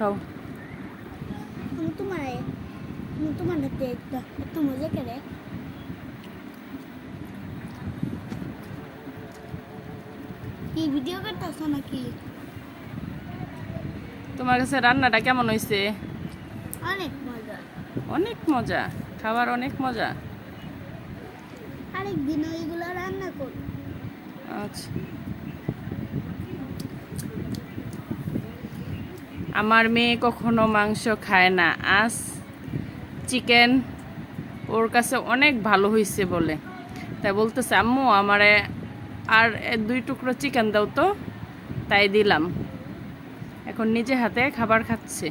খাও আমি তোমার তোমার হাতে একটু একটু মজা করে। কি ভিডিও করতেছো নাকি? তোমার কাছে রান্নাটা কেমন হয়েছে অনেক মজা। অনেক মজা। খাবার অনেক মজা। আরেক দিন ওইগুলো রান্না করো। আচ্ছা। আমার মেয়ে কখনো মাংস খায় না। আজ চিকেন ওর কাছে অনেক ভালো হয়েছে বলে। তাই বলতেছে, আম্মু, আমারে আর দুই টুকরো চিকেন দাও তো। তাই দিলাম। এখন নিজে হাতে খাবার খাচ্ছে।